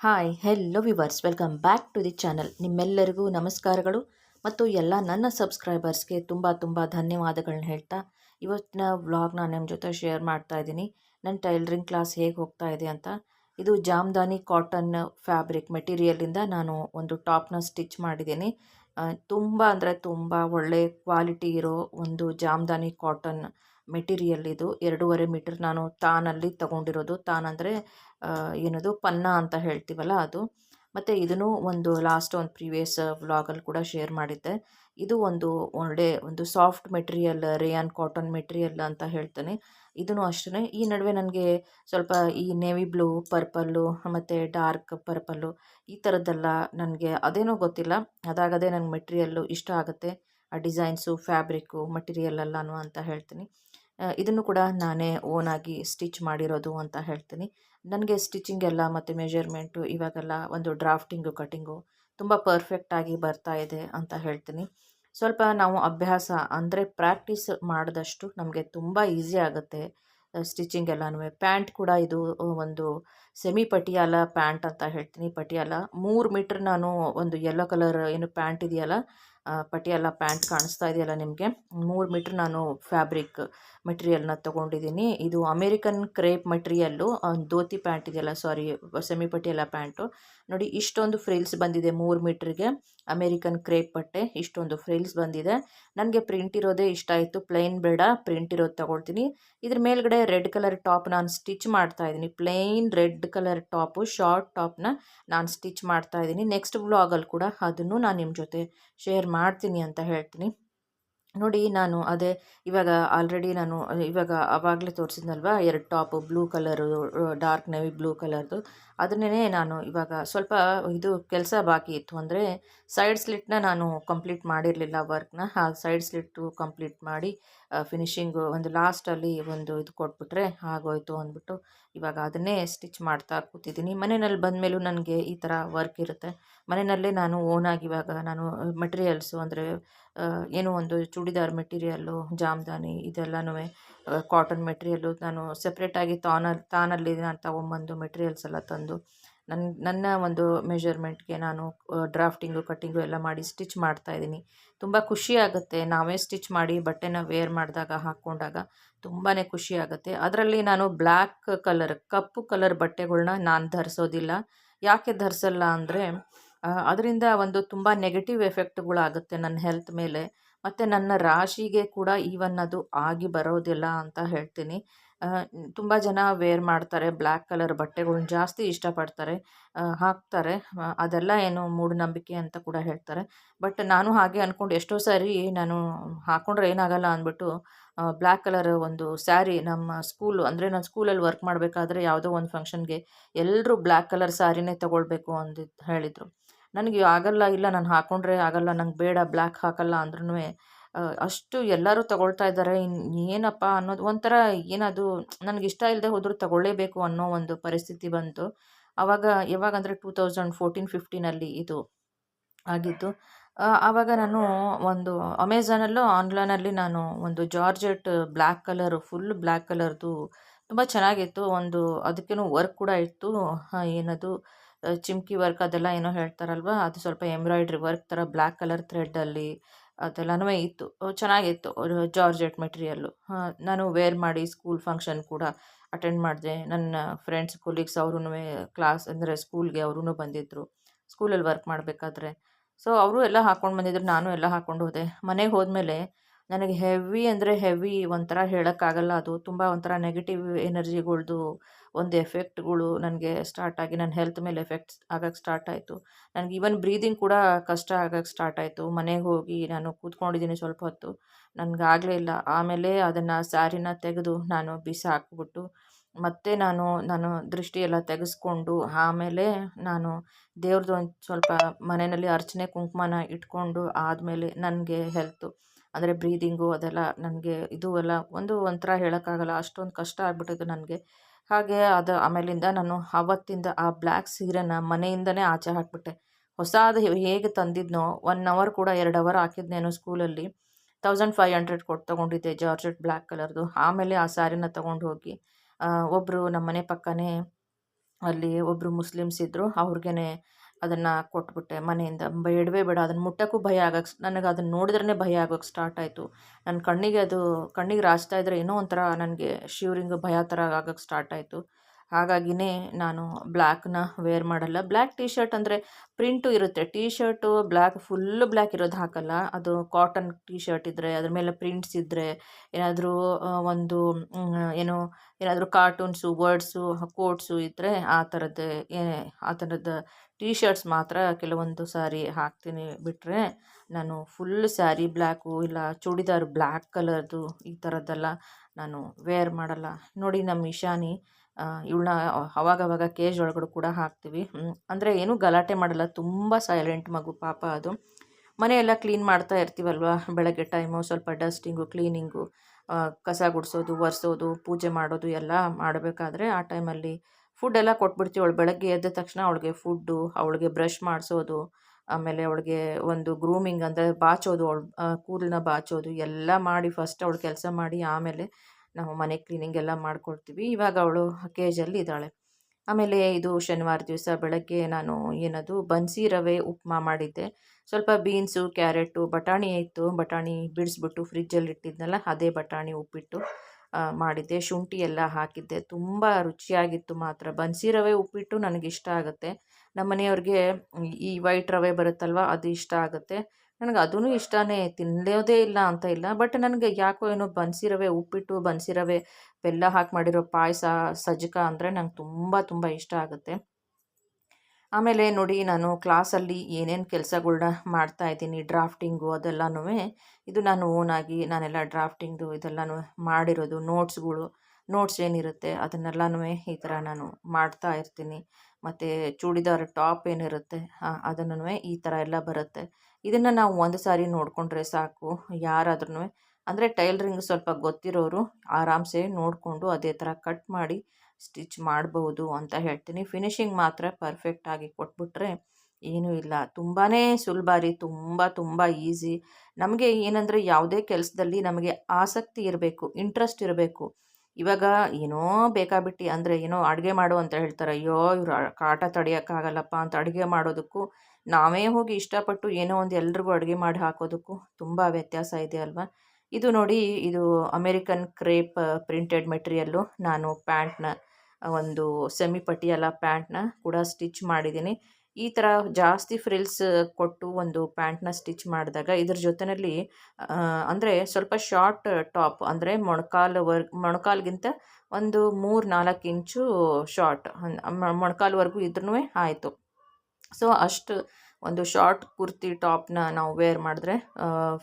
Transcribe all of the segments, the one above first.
Hi hello viewers welcome back to the channel ನಿಮ್ಮೆಲ್ಲರಿಗೂ ನಮಸ್ಕಾರಗಳು ಮತ್ತು ಎಲ್ಲ ನನ್ನ ಸಬ್ಸ್ಕ್ರೈಬರ್ಸ್ಗೆ ತುಂಬ ತುಂಬ ಧನ್ಯವಾದಗಳನ್ನ ಹೇಳ್ತಾ ಇವತ್ತಿನ ವ್ಲಾಗ್ನ ನಿಮ್ಮ ಜೊತೆ ಶೇರ್ ಮಾಡ್ತಾ ಇದ್ದೀನಿ. ನನ್ನ ಟೈಲರಿಂಗ್ ಕ್ಲಾಸ್ ಹೇಗೆ ಹೋಗ್ತಾ ಇದೆ ಅಂತ. ಇದು ಜಾಮ್ದಾನಿ ಕಾಟನ್ ಫ್ಯಾಬ್ರಿಕ್ ಮೆಟೀರಿಯಲಿಂದ ನಾನು ಒಂದು ಟಾಪ್ನ ಸ್ಟಿಚ್ ಮಾಡಿದ್ದೀನಿ. ತುಂಬ ಅಂದರೆ ತುಂಬ ಒಳ್ಳೆ ಕ್ವಾಲಿಟಿ ಇರೋ ಒಂದು ಜಾಮ್ದಾನಿ ಕಾಟನ್ ಮೆಟೀರಿಯಲ್ ಇದು. ಎರಡೂವರೆ ಮೀಟರ್ ನಾನು ತಾನಲ್ಲಿ ತಗೊಂಡಿರೋದು. ತಾನ್ ಅಂದರೆ ಏನದು ಪನ್ನ ಅಂತ ಹೇಳ್ತೀವಲ್ಲ ಅದು. ಮತ್ತು ಇದನ್ನು ಒಂದು ಲಾಸ್ಟ್ ಒಂದು ಪ್ರೀವಿಯಸ್ ವ್ಲಾಗಲ್ಲಿ ಕೂಡ ಶೇರ್ ಮಾಡಿದ್ದೆ. ಇದು ಒಂದು ಒಳ್ಳೆ ಒಂದು soft material rayon cotton material ಅಂತ ಹೇಳ್ತೇನೆ. ಇದನ್ನು ಅಷ್ಟೇ ಈ ನಡುವೆ ನನಗೆ ಸ್ವಲ್ಪ ಈ ನೇವಿ ಬ್ಲೂ ಪರ್ಪಲ್ಲು ಮತ್ತು ಡಾರ್ಕ್ ಪರ್ಪಲ್ಲು ಈ ಥರದ್ದೆಲ್ಲ ನನಗೆ ಅದೇನೋ ಗೊತ್ತಿಲ್ಲ. ಅದಾಗದೇ ನನಗೆ ಮೆಟೀರಿಯಲ್ಲು ಇಷ್ಟ ಆಗುತ್ತೆ. ಆ ಡಿಸೈನ್ಸು ಫ್ಯಾಬ್ರಿಕ್ಕು ಮಟೀರಿಯಲ್ ಎಲ್ಲನೂ ಅಂತ ಹೇಳ್ತೀನಿ. ಇದನ್ನು ಕೂಡ ನಾನೇ ಓನಾಗಿ ಸ್ಟಿಚ್ ಮಾಡಿರೋದು ಅಂತ ಹೇಳ್ತೀನಿ. ನನಗೆ ಸ್ಟಿಚಿಂಗ್ ಎಲ್ಲ ಮತ್ತು ಮೆಜರ್ಮೆಂಟು ಇವಾಗೆಲ್ಲ ಒಂದು ಡ್ರಾಫ್ಟಿಂಗು ಕಟಿಂಗು ತುಂಬ ಪರ್ಫೆಕ್ಟಾಗಿ ಬರ್ತಾ ಇದೆ ಅಂತ ಹೇಳ್ತೀನಿ. ಸ್ವಲ್ಪ ನಾವು ಅಭ್ಯಾಸ ಅಂದರೆ ಪ್ರಾಕ್ಟೀಸ್ ಮಾಡಿದಷ್ಟು ನಮಗೆ ತುಂಬ ಈಸಿ ಆಗುತ್ತೆ ಸ್ಟಿಚಿಂಗ್ ಎಲ್ಲನೂ ಪ್ಯಾಂಟ್ ಕೂಡ ಇದು ಒಂದು ಸೆಮಿ ಪಟಿಯಾಲ ಪ್ಯಾಂಟ್ ಅಂತ ಹೇಳ್ತೀನಿ. ಪಟಿಯಾಲ ಮೂರು ಮೀಟ್ರ್ ನಾನು ಒಂದು ಯೆಲ್ಲೋ ಕಲರ್ ಏನು ಪ್ಯಾಂಟ್ ಇದೆಯಲ್ಲ ಪಟಿಯಾಲ ಪ್ಯಾಂಟ್ ಕಾಣಿಸ್ತಾ ಇದೆಯಲ್ಲ ನಿಮಗೆ. ಮೂರು ಮೀಟ್ರ್ ನಾನು ಫ್ಯಾಬ್ರಿಕ್ ಮೆಟೀರಿಯಲ್ನ ತೊಗೊಂಡಿದ್ದೀನಿ ಇದು American crepe material dhoti pant ಇದೆಯಲ್ಲ ಸಾರಿ ಸೆಮಿ ಎಲ್ಲ ಪ್ಯಾಂಟು ನೋಡಿ, ಇಷ್ಟೊಂದು ಫ್ರಿಲ್ಸ್ ಬಂದಿದೆ ಮೂರು ಮೀಟ್ರಿಗೆ ಅಮೇರಿಕನ್ ಕ್ರೇಪ್ ಬಟ್ಟೆ, ಇಷ್ಟೊಂದು ಫ್ರಿಲ್ಸ್ ಬಂದಿದೆ. ನನಗೆ ಪ್ರಿಂಟ್ ಇರೋದೇ ಇಷ್ಟ ಆಯಿತು. ಪ್ಲೈನ್ ಬೇಡ ಪ್ರಿಂಟ್ ಇರೋದು ತಗೊಳ್ತೀನಿ. ಇದ್ರ ಮೇಲ್ಗಡೆ ರೆಡ್ ಕಲರ್ ಟಾಪ್ ನಾನು ಸ್ಟಿಚ್ ಮಾಡ್ತಾ ಇದ್ದೀನಿ plain red colour top short ಟಾಪ್ನ ನಾನು ಸ್ಟಿಚ್ ಮಾಡ್ತಾ ಇದ್ದೀನಿ ನೆಕ್ಸ್ಟ್ ವ್ಲಾಗಲ್ಲಿ ಕೂಡ ಅದನ್ನು ನಾನು ನಿಮ್ಮ ಜೊತೆ ಶೇರ್ ಮಾಡ್ತೀನಿ ಅಂತ ಹೇಳ್ತೀನಿ. ನೋಡಿ ನಾನು ಅದೇ ಇವಾಗ ಆಲ್ರೆಡಿ ನಾನು, ಇವಾಗ ಆವಾಗಲೇ ತೋರಿಸಿದ್ನಲ್ವ, ಎರಡು top blue colour, dark navy blue ಕಲರ್ದು. ಅದನ್ನೇ ನಾನು ಇವಾಗ ಸ್ವಲ್ಪ ಇದು ಕೆಲಸ ಬಾಕಿ ಇತ್ತು ಅಂದರೆ ಸೈಡ್ ಸ್ಲಿಟ್ನ ನಾನು ಕಂಪ್ಲೀಟ್ ಮಾಡಿರಲಿಲ್ಲ ವರ್ಕ್ನ ಆ ಸೈಡ್ ಸ್ಲಿಟ್ಟು ಕಂಪ್ಲೀಟ್ ಮಾಡಿ ಫಿನಿಶಿಂಗು ಒಂದು ಲಾಸ್ಟಲ್ಲಿ ಒಂದು ಇದು ಕೊಟ್ಬಿಟ್ರೆ ಆಗೋಯ್ತು ಅಂದ್ಬಿಟ್ಟು ಇವಾಗ ಅದನ್ನೇ ಸ್ಟಿಚ್ ಮಾಡ್ತಾ ಕೂತಿದ್ದೀನಿ. ಮನೆಯಲ್ಲಿ ಬಂದಮೇಲೂ ನನಗೆ ಈ ಥರ ವರ್ಕ್ ಇರುತ್ತೆ. ಮನೆಯಲ್ಲೇ ನಾನು ಓನಾಗಿ ಇವಾಗ ನಾನು ಮೆಟೀರಿಯಲ್ಸು ಅಂದರೆ ಏನೋ ಒಂದು ಚೂಡಿದಾರ್ ಮೆಟೀರಿಯಲ್ಲು, ಜಾಮ್ದಾನಿ ಇದೆಲ್ಲನೂ ಕಾಟನ್ ಮೆಟೀರಿಯಲ್ಲು ನಾನು ಸಪ್ರೇಟಾಗಿ ತಾನಲ್ಲಿ ತಾನಲ್ಲಿ ನಾನು ತಗೊಂಬಂದು ಮೆಟೀರಿಯಲ್ಸ್ ಎಲ್ಲ ತಂದು ನನ್ನ ನನ್ನ ಒಂದು ಮೆಷರ್ಮೆಂಟ್ಗೆ ನಾನು ಡ್ರಾಫ್ಟಿಂಗು ಕಟ್ಟಿಂಗು ಎಲ್ಲ ಮಾಡಿ ಸ್ಟಿಚ್ ಮಾಡ್ತಾಯಿದ್ದೀನಿ ತುಂಬ ಖುಷಿ ಆಗುತ್ತೆ. ನಾವೇ ಸ್ಟಿಚ್ ಮಾಡಿ ಬಟ್ಟೆನ ವೇರ್ ಮಾಡಿದಾಗ, ಹಾಕ್ಕೊಂಡಾಗ ತುಂಬಾ ಖುಷಿ ಆಗುತ್ತೆ. ಅದರಲ್ಲಿ ನಾನು ಬ್ಲ್ಯಾಕ್ ಕಲರ್ ಕಪ್ಪು ಕಲರ್ ಬಟ್ಟೆಗಳನ್ನ ನಾನು ಧರಿಸೋದಿಲ್ಲ. ಯಾಕೆ ಧರಿಸಲ್ಲ ಅಂದರೆ ಅದರಿಂದ ಒಂದು ತುಂಬ ನೆಗೆಟಿವ್ ಎಫೆಕ್ಟ್ಗಳಾಗುತ್ತೆ ನನ್ನ ಹೆಲ್ತ್ ಮೇಲೆ. ಮತ್ತು ನನ್ನ ರಾಶಿಗೆ ಕೂಡ ಈವನ್ ಅದು ಆಗಿ ಬರೋದಿಲ್ಲ ಅಂತ ಹೇಳ್ತೀನಿ. ತುಂಬ ಜನ ವೇರ್ ಮಾಡ್ತಾರೆ ಬ್ಲ್ಯಾಕ್ ಕಲರ್ ಬಟ್ಟೆಗಳನ್ನ ಜಾಸ್ತಿ ಇಷ್ಟಪಡ್ತಾರೆ ಹಾಕ್ತಾರೆ. ಅದೆಲ್ಲ ಏನು ಮೂಢನಂಬಿಕೆ ಅಂತ ಕೂಡ ಹೇಳ್ತಾರೆ. ಬಟ್ ನಾನು ಹಾಗೆ ಅಂದ್ಕೊಂಡು ಎಷ್ಟೋ ಸಾರಿ ನಾನು ಹಾಕ್ಕೊಂಡ್ರೆ ಏನಾಗಲ್ಲ ಅಂದ್ಬಿಟ್ಟು ಬ್ಲ್ಯಾಕ್ ಕಲರ್ ಒಂದು ಸ್ಯಾರಿ ನಮ್ಮ ಸ್ಕೂಲು ಅಂದರೆ ನಾನು ಸ್ಕೂಲಲ್ಲಿ ವರ್ಕ್ ಮಾಡಬೇಕಾದ್ರೆ ಯಾವುದೋ ಒಂದು ಫಂಕ್ಷನ್ಗೆ ಎಲ್ಲರೂ ಬ್ಲ್ಯಾಕ್ ಕಲರ್ ಸ್ಯಾರಿನೇ ತೊಗೊಳ್ಬೇಕು ಅಂದಿದ್ದು ಹೇಳಿದರು. ನನಗೆ ಆಗಲ್ಲ, ಇಲ್ಲ ನಾನು ಹಾಕೊಂಡ್ರೆ ಆಗಲ್ಲ, ನಂಗೆ ಬೇಡ, ಬ್ಲ್ಯಾಕ್ ಹಾಕಲ್ಲ ಅಂದ್ರೂ ಅಷ್ಟು ಎಲ್ಲರೂ ತಗೊಳ್ತಾ ಇದ್ದಾರೆ. ಇನ್ನು ಏನಪ್ಪ ಅನ್ನೋದು ಒಂಥರ ಏನದು, ನನಗೆ ಇಷ್ಟ ಇಲ್ಲದೆ ಹೋದರೂ ತಗೊಳ್ಳೇಬೇಕು ಅನ್ನೋ ಒಂದು ಪರಿಸ್ಥಿತಿ ಬಂತು. ಆವಾಗ ಯಾವಾಗಂದರೆ ಟೂ ತೌಸಂಡ್ ಫೋರ್ಟೀನ್, ಫಿಫ್ಟೀನಲ್ಲಿ ಇದು ಆಗಿತ್ತು. ಆವಾಗ ನಾನು ಒಂದು ಅಮೆಝಾನಲ್ಲೂ ಆನ್ಲೈನಲ್ಲಿ ನಾನು ಒಂದು georgette black colour, full black ಕಲರ್ದು, ತುಂಬ ಚೆನ್ನಾಗಿತ್ತು. ಒಂದು ಅದಕ್ಕೇನು ವರ್ಕ್ ಕೂಡ ಇತ್ತು. ಏನದು ಚಿಮ್ಕಿ ವರ್ಕ್ ಅದೆಲ್ಲ ಏನೋ ಹೇಳ್ತಾರಲ್ವ? ಅದು ಸ್ವಲ್ಪ ಎಂಬ್ರಾಯ್ಡ್ರಿ ವರ್ಕ್ ಥರ ಬ್ಲ್ಯಾಕ್ ಕಲರ್ ಥ್ರೆಡ್ಡಲ್ಲಿ ಅದೆಲ್ಲನೂ ಇತ್ತು. ಚೆನ್ನಾಗಿತ್ತು. Georgette material. ನಾನು ವೇರ್ ಮಾಡಿ ಸ್ಕೂಲ್ ಫಂಕ್ಷನ್ ಕೂಡ ಅಟೆಂಡ್ ಮಾಡಿದೆ. ನನ್ನ ಫ್ರೆಂಡ್ಸ್, ಕೊಲೀಗ್ಸ್ ಅವ್ರೂ ಕ್ಲಾಸ್ ಅಂದರೆ ಸ್ಕೂಲ್ಗೆ ಅವರೂ ಬಂದಿದ್ದರು ಸ್ಕೂಲಲ್ಲಿ ವರ್ಕ್ ಮಾಡಬೇಕಾದ್ರೆ. ಸೊ, ಅವರು ಎಲ್ಲ ಹಾಕ್ಕೊಂಡು ಬಂದಿದ್ರು. ನಾನು ಎಲ್ಲ ಹಾಕ್ಕೊಂಡು ಹೋದೆ. ಮನೆಗೆ ಹೋದ್ಮೇಲೆ ನನಗೆ ಹೆವಿ ಅಂದರೆ ಹೆವಿ ಒಂಥರ ಹೇಳೋಕ್ಕಾಗಲ್ಲ ಅದು. ತುಂಬ ಒಂಥರ ನೆಗೆಟಿವ್ ಎನರ್ಜಿಗಳ್ದು ಒಂದು ಎಫೆಕ್ಟ್ಗಳು ನನಗೆ ಸ್ಟಾರ್ಟ್ ಆಗಿ ನನ್ನ ಹೆಲ್ತ್ ಮೇಲೆ ಎಫೆಕ್ಟ್ಸ್ ಆಗಕ್ಕೆ ಸ್ಟಾರ್ಟ್ ಆಯಿತು. ನನಗೆ ಈವನ್ ಬ್ರೀದಿಂಗ್ ಕೂಡ ಕಷ್ಟ ಆಗಕ್ಕೆ ಸ್ಟಾರ್ಟ್ ಆಯಿತು. ಮನೆಗೆ ಹೋಗಿ ನಾನು ಕೂತ್ಕೊಂಡಿದ್ದೀನಿ ಸ್ವಲ್ಪ ಹೊತ್ತು. ನನಗೆ ಆಗಲೇ ಇಲ್ಲ. ಆಮೇಲೆ ಅದನ್ನು ಸ್ಯಾರಿನ ತೆಗೆದು ನಾನು ಬಿಸಾಕ್ಬಿಟ್ಟು ಮತ್ತೆ ನಾನು ನಾನು ದೃಷ್ಟಿ ಎಲ್ಲ ತೆಗೆಸ್ಕೊಂಡು, ಆಮೇಲೆ ನಾನು ದೇವ್ರದ್ದು ಒಂದು ಸ್ವಲ್ಪ ಮನೆಯಲ್ಲಿ ಅರ್ಚನೆ ಕುಂಕುಮನ ಇಟ್ಕೊಂಡು ಆದಮೇಲೆ ನನಗೆ ಹೆಲ್ತು ಅಂದರೆ ಬ್ರೀದಿಂಗು ಅದೆಲ್ಲ ನನಗೆ ಇದು ಎಲ್ಲ ಒಂದು ಒಂಥರ ಹೇಳೋಕ್ಕಾಗಲ್ಲ. ಅಷ್ಟೊಂದು ಕಷ್ಟ ಆಗ್ಬಿಟ್ಟಿದ್ದು ನನಗೆ. ಹಾಗೆ ಅದು ಆಮೇಲಿಂದ ನಾನು ಅವತ್ತಿಂದ ಆ ಬ್ಲ್ಯಾಕ್ ಸೀರೆನ ಮನೆಯಿಂದನೇ ಆಚೆ ಹಾಕಿಬಿಟ್ಟೆ. ಹೊಸದು ಹೇಗೆ ತಂದಿದ್ನೋ ಒನ್ ಅವರ್ ಕೂಡ ಎರಡು ಅವರ್ ಹಾಕಿದ್ನೇನೋ ಸ್ಕೂಲಲ್ಲಿ ತೌಸಂಡ್ ಫೈವ್ ಹಂಡ್ರೆಡ್ ಕೊಟ್ಟು ತೊಗೊಂಡಿದ್ದೆ ಜಾರ್ಜೆಟ್ ಬ್ಲ್ಯಾಕ್ ಕಲರ್ದು. ಆಮೇಲೆ ಆ ಸ್ಯಾರಿನ ತೊಗೊಂಡು ಹೋಗಿ ಒಬ್ಬರು ನಮ್ಮ ಮನೆ ಪಕ್ಕನೇ ಅಲ್ಲಿ ಒಬ್ಬರು ಮುಸ್ಲಿಮ್ಸ್ ಇದ್ದರು ಅವ್ರಿಗೇ ಅದನ್ನು ಕೊಟ್ಬಿಟ್ಟೆ ಮನೆಯಿಂದ. ಬೇಡವೇ ಬೇಡ ಅದನ್ನು ಮುಟ್ಟೋಕ್ಕೂ ಭಯ ಆಗಕ್ಕೆ ನನಗೆ ಅದನ್ನು ನೋಡಿದ್ರೇ ಭಯ ಆಗೋಕ್ಕೆ ಸ್ಟಾರ್ಟ್ ಆಯಿತು. ನನ್ನ ಕಣ್ಣಿಗೆ ಅದು, ಕಣ್ಣಿಗೆ ರಾಚ್ತಾ ಇದ್ದರೆ ಏನೋ ಒಂಥರ ನನಗೆ ಶಿವರಿಂಗ್ ಭಯ ಥರ ಆಗೋಕ್ಕೆ ಸ್ಟಾರ್ಟ್ ಆಯಿತು. ಹಾಗಾಗಿನೇ ನಾನು ಬ್ಲ್ಯಾಕ್ನ ವೇರ್ ಮಾಡಲ್ಲ. ಬ್ಲ್ಯಾಕ್ ಟೀ ಶರ್ಟ್ ಅಂದರೆ ಪ್ರಿಂಟು ಇರುತ್ತೆ. T shirt black, full black ಇರೋದು ಹಾಕಲ್ಲ. ಅದು ಕಾಟನ್ ಟೀ ಶರ್ಟ್ ಇದ್ದರೆ ಅದ್ರ ಮೇಲೆ ಪ್ರಿಂಟ್ಸ್ ಇದ್ದರೆ ಏನಾದರೂ ಒಂದು ಏನು, ಏನಾದರೂ ಕಾರ್ಟೂನ್ಸು, ವರ್ಡ್ಸು, ಕೋಟ್ಸು ಇದ್ದರೆ ಆ ಥರದ್ದು ಆ ಥರದ ಟೀ ಶರ್ಟ್ಸ್ ಮಾತ್ರ ಕೆಲವೊಂದು ಸಾರಿ ಹಾಕ್ತೀನಿ ಬಿಟ್ಟರೆ ನಾನು ಫುಲ್ ಸ್ಯಾರಿ ಬ್ಲ್ಯಾಕು ಇಲ್ಲ ಚೂಡಿದಾರ್ ಬ್ಲ್ಯಾಕ್ ಕಲರ್ದು ಈ ಥರದ್ದೆಲ್ಲ ನಾನು ವೇರ್ ಮಾಡಲ್ಲ. ನೋಡಿ ನಮ್ಮ ಇಶಾನಿ ಇವಳನ್ನ ಅವಾಗವಾಗ ಕೇಜ್ ಒಳಗಡೆ ಕೂಡ ಹಾಕ್ತೀವಿ. ಅಂದರೆ ಏನೂ ಗಲಾಟೆ ಮಾಡಲ್ಲ. ತುಂಬ ಸೈಲೆಂಟ್ ಮಗು ಪಾಪ ಅದು. ಮನೆಯೆಲ್ಲ ಕ್ಲೀನ್ ಮಾಡ್ತಾ ಇರ್ತೀವಲ್ವ? ಬೆಳಗ್ಗೆ ಟೈಮು ಸ್ವಲ್ಪ ಡಸ್ಟಿಂಗು ಕ್ಲೀನಿಂಗು ಕಸ ಗುಡಿಸೋದು, ಒರೆಸೋದು, ಪೂಜೆ ಮಾಡೋದು ಎಲ್ಲ ಮಾಡಬೇಕಾದ್ರೆ ಆ ಟೈಮಲ್ಲಿ ಫುಡ್ ಎಲ್ಲ ಕೊಟ್ಬಿಡ್ತೀವಿ. ಅವಳು ಬೆಳಗ್ಗೆ ಎದ್ದ ತಕ್ಷಣ ಅವಳಿಗೆ ಫುಡ್ಡು ಅವಳಿಗೆ ಬ್ರಷ್ ಮಾಡಿಸೋದು, ಆಮೇಲೆ ಅವಳಿಗೆ ಒಂದು ಗ್ರೂಮಿಂಗ್ ಅಂದರೆ ಬಾಚೋದು, ಅವಳು ಕೂದಲನ್ನ ಬಾಚೋದು, ಎಲ್ಲ ಮಾಡಿ ಫಸ್ಟ್ ಅವಳು ಕೆಲಸ ಮಾಡಿ ಆಮೇಲೆ ನಾವು ಮನೆ ಕ್ಲೀನಿಂಗ್ ಎಲ್ಲ ಮಾಡ್ಕೊಳ್ತೀವಿ. ಇವಾಗ ಅವಳು ಕೇಜಲ್ಲಿ ಇದ್ದಾಳೆ. ಆಮೇಲೆ ಇದು ಶನಿವಾರ ದಿವಸ ಬೆಳಗ್ಗೆ ನಾನು ಏನದು ಬನ್ಸಿ ರವೆ ಉಪ್ಮಾ ಮಾಡಿದ್ದೆ. ಸ್ವಲ್ಪ ಬೀನ್ಸು ಕ್ಯಾರೆಟು ಬಟಾಣಿ ಇತ್ತು. ಬಟಾಣಿ ಬಿಡಿಸ್ಬಿಟ್ಟು ಫ್ರಿಜ್ಜಲ್ಲಿ ಇಟ್ಟಿದ್ನಲ್ಲ, ಅದೇ ಬಟಾಣಿ ಉಪ್ಪಿಟ್ಟು ಮಾಡಿದ್ದೆ. ಶುಂಠಿ ಎಲ್ಲ ಹಾಕಿದ್ದೆ. ತುಂಬ ರುಚಿಯಾಗಿತ್ತು ಮಾತ್ರ. ಬನ್ಸಿ ರವೆ ಉಪ್ಪಿಟ್ಟು ನನಗಿಷ್ಟ ಆಗುತ್ತೆ. ನಮ್ಮ ಮನೆಯವ್ರಿಗೆ ಈ ವೈಟ್ ರವೆ ಬರುತ್ತಲ್ವ, ಅದು ಇಷ್ಟ ಆಗುತ್ತೆ. ನನಗೆ ಅದೂ ಇಷ್ಟನೇ ತಿನ್ನೋದೇ ಇಲ್ಲ ಅಂತ ಇಲ್ಲ. ಬಟ್ ನನಗೆ ಯಾಕೋ ಏನೋ ಬನ್ಸಿ ರವೆ ಉಪ್ಪಿಟ್ಟು ಬನ್ಸಿ ರವೆ ಬೆಲ್ಲ ಹಾಕಿ ಮಾಡಿರೋ ಪಾಯಸ ಸಜ್ಜಕ ಅಂದರೆ ನಂಗೆ ತುಂಬ ತುಂಬ ಇಷ್ಟ ಆಗುತ್ತೆ. ಆಮೇಲೆ ನೋಡಿ ನಾನು ಕ್ಲಾಸಲ್ಲಿ ಏನೇನು ಕೆಲಸಗಳ್ನ ಮಾಡ್ತಾಯಿದ್ದೀನಿ ಡ್ರಾಫ್ಟಿಂಗು ಅದೆಲ್ಲನೂ. ಇದು ನಾನು ಓನಾಗಿ ನಾನೆಲ್ಲ ಡ್ರಾಫ್ಟಿಂಗ್ದು ಇದೆಲ್ಲನೂ ಮಾಡಿರೋದು, ನೋಟ್ಸ್ಗಳು, ನೋಟ್ಸ್ ಏನಿರುತ್ತೆ ಅದನ್ನೆಲ್ಲನೂ ಈ ಥರ ನಾನು ಮಾಡ್ತಾ ಇರ್ತೀನಿ. ಮತ್ತು ಚೂಡಿದಾರ್ ಟಾಪ್ ಏನಿರುತ್ತೆ ಅದನ್ನು ಈ ಥರ ಎಲ್ಲ ಬರುತ್ತೆ. ಇದನ್ನು ನಾವು ಒಂದು ಸಾರಿ ನೋಡಿಕೊಂಡ್ರೆ ಸಾಕು ಯಾರಾದ್ರೂ ಅಂದರೆ ಟೈಲ್ರಿಂಗ್ ಸ್ವಲ್ಪ ಗೊತ್ತಿರೋರು ಆರಾಮ್ಸೆ ನೋಡಿಕೊಂಡು ಅದೇ ಥರ ಕಟ್ ಮಾಡಿ ಸ್ಟಿಚ್ ಮಾಡಬಹುದು ಅಂತ ಹೇಳ್ತೀನಿ. ಫಿನಿಶಿಂಗ್ ಮಾತ್ರ ಪರ್ಫೆಕ್ಟಾಗಿ ಕೊಟ್ಬಿಟ್ರೆ ಏನೂ ಇಲ್ಲ. ತುಂಬಾ ಸುಲಭ ರೀ ತುಂಬ ತುಂಬ ಈಸಿ. ನಮಗೆ ಏನಂದರೆ ಯಾವುದೇ ಕೆಲಸದಲ್ಲಿ ನಮಗೆ ಆಸಕ್ತಿ ಇರಬೇಕು, ಇಂಟ್ರೆಸ್ಟ್ ಇರಬೇಕು. ಇವಾಗ ಏನೋ ಬೇಕಾಬಿಟ್ಟಿ ಅಂದರೆ ಏನೋ ಅಡುಗೆ ಮಾಡು ಅಂತ ಹೇಳ್ತಾರೆ. ಅಯ್ಯೋ, ಇವರು ಕಾಟ ತಡೆಯೋಕ್ಕಾಗಲ್ಲಪ್ಪ ಅಂತ ಅಡುಗೆ ಮಾಡೋದಕ್ಕೂ ನಾವೇ ಹೋಗಿ ಇಷ್ಟಪಟ್ಟು ಏನೋ ಒಂದು ಎಲ್ರಿಗೂ ಅಡುಗೆ ಮಾಡಿ ಹಾಕೋದಕ್ಕೂ ತುಂಬ ವ್ಯತ್ಯಾಸ ಇದೆ ಅಲ್ವಾ? ಇದು ನೋಡಿ, ಇದು ಅಮೇರಿಕನ್ ಕ್ರೇಪ್ ಪ್ರಿಂಟೆಡ್ ಮೆಟೀರಿಯಲ್ಲು. ನಾನು ಪ್ಯಾಂಟ್ನ ಒಂದು ಸೆಮಿ ಪಟಿಯಾಲ ಪ್ಯಾಂಟ್ನ ಕೂಡ ಸ್ಟಿಚ್ ಮಾಡಿದ್ದೀನಿ. ಈ ಥರ ಜಾಸ್ತಿ ಫ್ರಿಲ್ಸ್ ಕೊಟ್ಟು ಒಂದು ಪ್ಯಾಂಟ್ನ ಸ್ಟಿಚ್ ಮಾಡಿದಾಗ ಇದ್ರ ಜೊತೆಯಲ್ಲಿ ಅಂದರೆ ಸ್ವಲ್ಪ ಶಾರ್ಟ್ ಟಾಪ್, ಅಂದರೆ ಮೊಣಕಾಲು ವರ್ಗ್, ಮೊಣಕಾಲ್ಗಿಂತ ಒಂದು ಮೂರು ನಾಲ್ಕು ಇಂಚು ಶಾರ್ಟ್ ಮೊಣಕಾಲ್ವರೆಗೂ ಇದ್ರೂ ಆಯಿತು. ಸೊ, ಅಷ್ಟು ಒಂದು ಶಾರ್ಟ್ ಕುರ್ತಿ ಟಾಪ್ನ ನಾವು ವೇರ್ ಮಾಡಿದ್ರೆ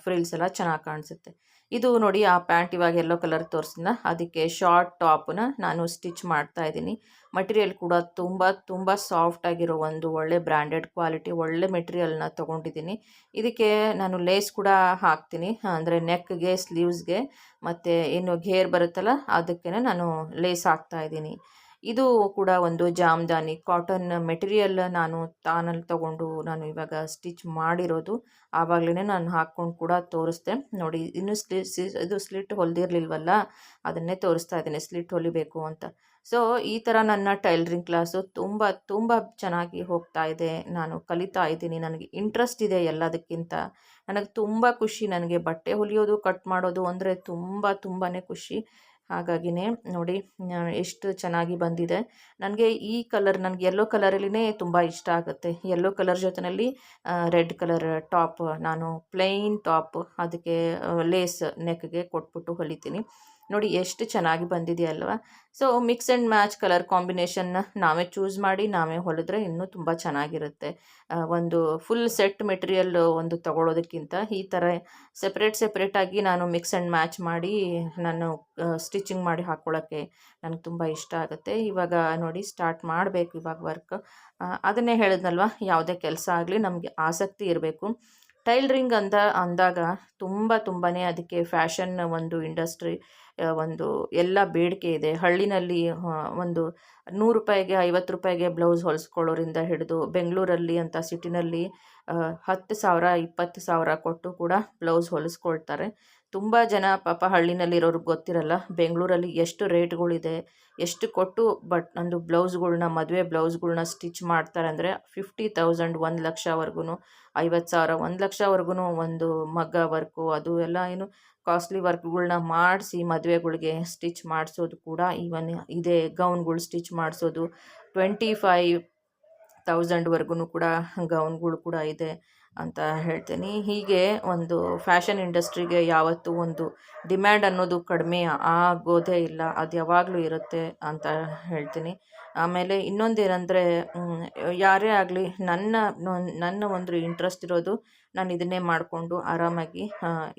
ಫ್ರಿಲ್ಸ್ ಎಲ್ಲ ಚೆನ್ನಾಗಿ ಕಾಣಿಸುತ್ತೆ. ಇದು ನೋಡಿ ಆ ಪ್ಯಾಂಟ್ ಇವಾಗ ಎಲ್ಲೋ ಕಲರ್ ತೋರಿಸಿದ್ನ, ಅದಕ್ಕೆ ಶಾರ್ಟ್ ಟಾಪನ್ನ ನಾನು ಸ್ಟಿಚ್ ಮಾಡ್ತಾ ಇದ್ದೀನಿ. ಮಟೀರಿಯಲ್ ಕೂಡ ತುಂಬ ತುಂಬ ಸಾಫ್ಟಾಗಿರೋ ಒಂದು ಒಳ್ಳೆ ಬ್ರ್ಯಾಂಡೆಡ್ ಕ್ವಾಲಿಟಿ, ಒಳ್ಳೆ ಮೆಟೀರಿಯಲ್ನ ತೊಗೊಂಡಿದ್ದೀನಿ. ಇದಕ್ಕೆ ನಾನು ಲೇಸ್ ಕೂಡ ಹಾಕ್ತೀನಿ, ಅಂದರೆ ನೆಕ್ಗೆ, ಸ್ಲೀವ್ಸ್ಗೆ, ಮತ್ತು ಏನು ಘೇರ್ ಬರುತ್ತಲ್ಲ ಅದಕ್ಕೇ ನಾನು ಲೇಸ್ ಹಾಕ್ತಾ ಇದ್ದೀನಿ. ಇದು ಕೂಡ ಒಂದು ಜಾಮ್ದಾನಿ ಕಾಟನ್ ಮೆಟೀರಿಯಲ್ ನಾನು ತಾನಲ್ಲಿ ತಗೊಂಡು ನಾನು ಇವಾಗ ಸ್ಟಿಚ್ ಮಾಡಿರೋದು. ಆವಾಗಲೇ ನಾನು ಹಾಕ್ಕೊಂಡು ಕೂಡ ತೋರಿಸ್ದೆ. ನೋಡಿ, ಇನ್ನೂ ಸ್ಲಿ ಇದು ಸ್ಲಿಟ್ ಹೊಲ್ದಿರ್ಲಿಲ್ವಲ್ಲ? ಅದನ್ನೇ ತೋರಿಸ್ತಾ ಇದ್ದೀನಿ ಸ್ಲಿಟ್ ಹೊಲಿಬೇಕು ಅಂತ. ಸೊ ಈ ಥರ ನನ್ನ ಟೈಲರಿಂಗ್ ಕ್ಲಾಸು ತುಂಬ ತುಂಬ ಚೆನ್ನಾಗಿ ಹೋಗ್ತಾ ಇದೆ. ನಾನು ಕಲಿತಾ ಇದ್ದೀನಿ. ನನಗೆ ಇಂಟ್ರೆಸ್ಟ್ ಇದೆ ಎಲ್ಲದಕ್ಕಿಂತ. ನನಗೆ ತುಂಬ ಖುಷಿ. ನನಗೆ ಬಟ್ಟೆ ಹೊಲಿಯೋದು ಕಟ್ ಮಾಡೋದು ಅಂದರೆ ತುಂಬ ತುಂಬಾ ಖುಷಿ. ಹಾಗಾಗಿನೇ ನೋಡಿ ಎಷ್ಟು ಚೆನ್ನಾಗಿ ಬಂದಿದೆ. ನನಗೆ ಈ ಕಲರ್ ನನಗೆ ಯೆಲ್ಲೋ ಕಲರಲ್ಲಿನೇ ತುಂಬ ಇಷ್ಟ ಆಗುತ್ತೆ. ಯೆಲ್ಲೋ ಕಲರ್ ಜೊತೆಯಲ್ಲಿ ರೆಡ್ ಕಲರ್ ಟಾಪ್ ನಾನು ಪ್ಲೈನ್ ಟಾಪ್, ಅದಕ್ಕೆ ಲೇಸ್ ನೆಕ್ಗೆ ಕೊಟ್ಬಿಟ್ಟು ಹೊಲಿತೀನಿ. ನೋಡಿ ಎಷ್ಟು ಚೆನ್ನಾಗಿ ಬಂದಿದೆಯಲ್ವ so mix and match colour ಕಾಂಬಿನೇಷನ್ನ ನಾವೇ ಚೂಸ್ ಮಾಡಿ, ನಾವೇ ಹೊಲಿದ್ರೆ ಇನ್ನೂ ತುಂಬ ಚೆನ್ನಾಗಿರುತ್ತೆ. ಒಂದು ಫುಲ್ ಸೆಟ್ ಮೆಟೀರಿಯಲ್ ಒಂದು ತಗೊಳ್ಳೋದಕ್ಕಿಂತ ಈ ಥರ ಸೆಪ್ರೇಟ್ ಸೆಪ್ರೇಟಾಗಿ ನಾನು ಮಿಕ್ಸ್ ಆ್ಯಂಡ್ ಮ್ಯಾಚ್ ಮಾಡಿ, ನಾನು ಸ್ಟಿಚಿಂಗ್ ಮಾಡಿ ಹಾಕ್ಕೊಳ್ಳೋಕ್ಕೆ ನನಗೆ ತುಂಬ ಇಷ್ಟ ಆಗುತ್ತೆ. ಇವಾಗ ನೋಡಿ ಸ್ಟಾರ್ಟ್ ಮಾಡಬೇಕು ಇವಾಗ ವರ್ಕ್ ಅದನ್ನೇ ಹೇಳಿದ್ನಲ್ವ, ಯಾವುದೇ ಕೆಲಸ ಆಗಲಿ ನಮಗೆ ಆಸಕ್ತಿ ಇರಬೇಕು. ಟೈಲ್ರಿಂಗ್ ಅಂತ ಅಂದಾಗ ತುಂಬ ತುಂಬಾ ಅದಕ್ಕೆ ಫ್ಯಾಷನ್ ಒಂದು ಇಂಡಸ್ಟ್ರಿ ಒಂದು ಎಲ್ಲ ಬೇಡಿಕೆ ಇದೆ. ಹಳ್ಳಿನಲ್ಲಿ ಒಂದು ನೂರು ರೂಪಾಯಿಗೆ ಐವತ್ತು ರೂಪಾಯಿಗೆ ಬ್ಲೌಸ್ ಹೊಲಿಸ್ಕೊಳ್ಳೋರಿಂದ ಹಿಡಿದು ಬೆಂಗಳೂರಲ್ಲಿ ಅಂತ ಸಿಟಿನಲ್ಲಿ ಹತ್ತು ಸಾವಿರ, ಇಪ್ಪತ್ತು ಸಾವಿರ ಕೊಟ್ಟು ಕೂಡ ಬ್ಲೌಸ್ ಹೊಲಿಸ್ಕೊಳ್ತಾರೆ. ತುಂಬ ಜನ ಪಾಪ ಹಳ್ಳಿನಲ್ಲಿರೋರ್ಗೆ ಗೊತ್ತಿರಲ್ಲ, ಬೆಂಗಳೂರಲ್ಲಿ ಎಷ್ಟು ರೇಟ್ಗಳಿದೆ, ಎಷ್ಟು ಕೊಟ್ಟು ಬಟ್ ಒಂದು ಬ್ಲೌಸ್ಗಳ್ನ, ಮದುವೆ ಬ್ಲೌಸ್ಗಳ್ನ ಸ್ಟಿಚ್ ಮಾಡ್ತಾರೆ ಅಂದರೆ ಫಿಫ್ಟಿ ತೌಸಂಡ್ ಒಂದು ಲಕ್ಷವರೆಗೂ ಐವತ್ತು ಸಾವಿರ ಒಂದು ಲಕ್ಷವರೆಗೂ ಒಂದು ಮಗ್ಗ ವರ್ಕು, ಅದು ಎಲ್ಲ ಏನು ಕಾಸ್ಟ್ಲಿ ವರ್ಕ್ಗಳ್ನ ಮಾಡಿಸಿ ಮದುವೆಗಳಿಗೆ ಸ್ಟಿಚ್ ಮಾಡಿಸೋದು ಕೂಡ ಈವನ್ ಇದೆ, ಗೌನ್ಗಳು ಸ್ಟಿಚ್ ಮಾಡಿಸೋದು, ಟ್ವೆಂಟಿ ಫೈವ್ ತೌಸಂಡ್ವರೆಗೂ ಕೂಡ ಗೌನ್ಗಳು ಕೂಡ ಇದೆ ಅಂತ ಹೇಳ್ತೀನಿ. ಹೀಗೆ ಒಂದು ಫ್ಯಾಷನ್ ಇಂಡಸ್ಟ್ರಿಗೆ ಯಾವತ್ತೂ ಒಂದು ಡಿಮ್ಯಾಂಡ್ ಅನ್ನೋದು ಕಡಿಮೆ ಆಗೋದೇ ಇಲ್ಲ. ಅದು ಯಾವಾಗಲೂ ಇರುತ್ತೆ ಅಂತ ಹೇಳ್ತೀನಿ. ಆಮೇಲೆ ಇನ್ನೊಂದೇನೆಂದರೆ ಯಾರೇ ಆಗಲಿ ನನ್ನ ನನ್ನ ಒಂದು ಇಂಟ್ರೆಸ್ಟ್ ಇರೋದು ನಾನು ಇದನ್ನೇ ಮಾಡಿಕೊಂಡು ಆರಾಮಾಗಿ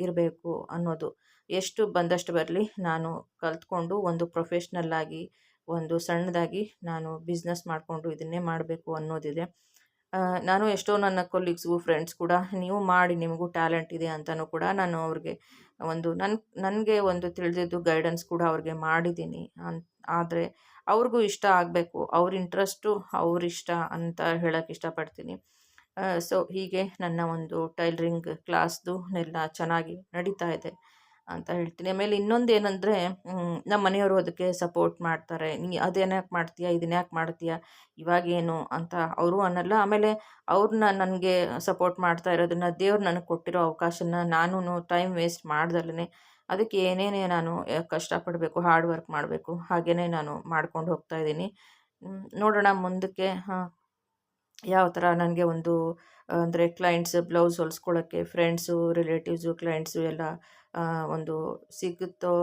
ಇರಬೇಕು ಅನ್ನೋದು. ಎಷ್ಟು ಬಂದಷ್ಟು ಬರಲಿ ನಾನು ಕಲ್ತ್ಕೊಂಡು ಒಂದು ಪ್ರೊಫೆಷ್ನಲ್ಲಾಗಿ ಒಂದು ಸಣ್ಣದಾಗಿ ನಾನು ಬಿಸ್ನೆಸ್ ಮಾಡಿಕೊಂಡು ಇದನ್ನೇ ಮಾಡಬೇಕು ಅನ್ನೋದಿದೆ. ನಾನು ಎಷ್ಟೋ ನನ್ನ ಕೊಲೀಗ್ಸ್ಗೂ ಫ್ರೆಂಡ್ಸ್ ಕೂಡ ನೀವು ಮಾಡಿ ನಿಮಗೂ ಟ್ಯಾಲೆಂಟ್ ಇದೆ ಅಂತಲೂ ಕೂಡ ನಾನು ಅವ್ರಿಗೆ ಒಂದು ನನ್ನ ನನಗೆ ಒಂದು ತಿಳಿದಿದ್ದು ಗೈಡೆನ್ಸ್ ಕೂಡ ಅವ್ರಿಗೆ ಮಾಡಿದ್ದೀನಿ ಅನ್, ಆದರೆ ಅವ್ರಿಗೂ ಇಷ್ಟ ಆಗಬೇಕು, ಅವ್ರ ಇಂಟ್ರೆಸ್ಟು ಅವ್ರಿಷ್ಟ ಅಂತ ಹೇಳೋಕ್ಕೆ ಇಷ್ಟಪಡ್ತೀನಿ. ಸೊ ಹೀಗೆ ನನ್ನ ಒಂದು ಟೈಲರಿಂಗ್ ಕ್ಲಾಸ್ದು ಎಲ್ಲ ಚೆನ್ನಾಗಿ ನಡೀತಾ ಇದೆ. ಅಂತ ಹೇಳ್ತೀನಿ. ಆಮೇಲೆ ಇನ್ನೊಂದು ಏನಂದರೆ ನಮ್ಮ ಮನೆಯವರು ಅದಕ್ಕೆ ಸಪೋರ್ಟ್ ಮಾಡ್ತಾರೆ. ನೀ ಅದೇನ್ಯಾಕೆ ಮಾಡ್ತೀಯ? ಇದನ್ಯಾಕೆ ಮಾಡ್ತೀಯಾ? ಇವಾಗೇನು ಅಂತ ಅವರು ಅನ್ನಲ್ಲ. ಆಮೇಲೆ ಅವ್ರನ್ನ ನನಗೆ ಸಪೋರ್ಟ್ ಮಾಡ್ತಾ ಇರೋದನ್ನು ದೇವ್ರು ನನಗೆ ಕೊಟ್ಟಿರೋ ಅವಕಾಶನ ನಾನು ಟೈಮ್ ವೇಸ್ಟ್ ಮಾಡ್ದಲ್ಲೇ ಅದಕ್ಕೆ ಏನೇನೇ ನಾನು ಕಷ್ಟಪಡಬೇಕು ಹಾರ್ಡ್ ವರ್ಕ್ ಮಾಡಬೇಕು ಹಾಗೆಯೇ ನಾನು ಮಾಡ್ಕೊಂಡು ಹೋಗ್ತಾ ಇದ್ದೀನಿ. ನೋಡೋಣ ಮುಂದಕ್ಕೆ ಯಾವ ಥರ ನನಗೆ ಒಂದು ಅಂದರೆ ಕ್ಲೈಂಟ್ಸ್ ಬ್ಲೌಸ್ ಹೊಲ್ಸ್ಕೊಳ್ಳೋಕ್ಕೆ ಫ್ರೆಂಡ್ಸು ರಿಲೇಟಿವ್ಸು ಕ್ಲೈಂಟ್ಸು ಎಲ್ಲ ಒಂದು ಸಿಗುತ್ತೋ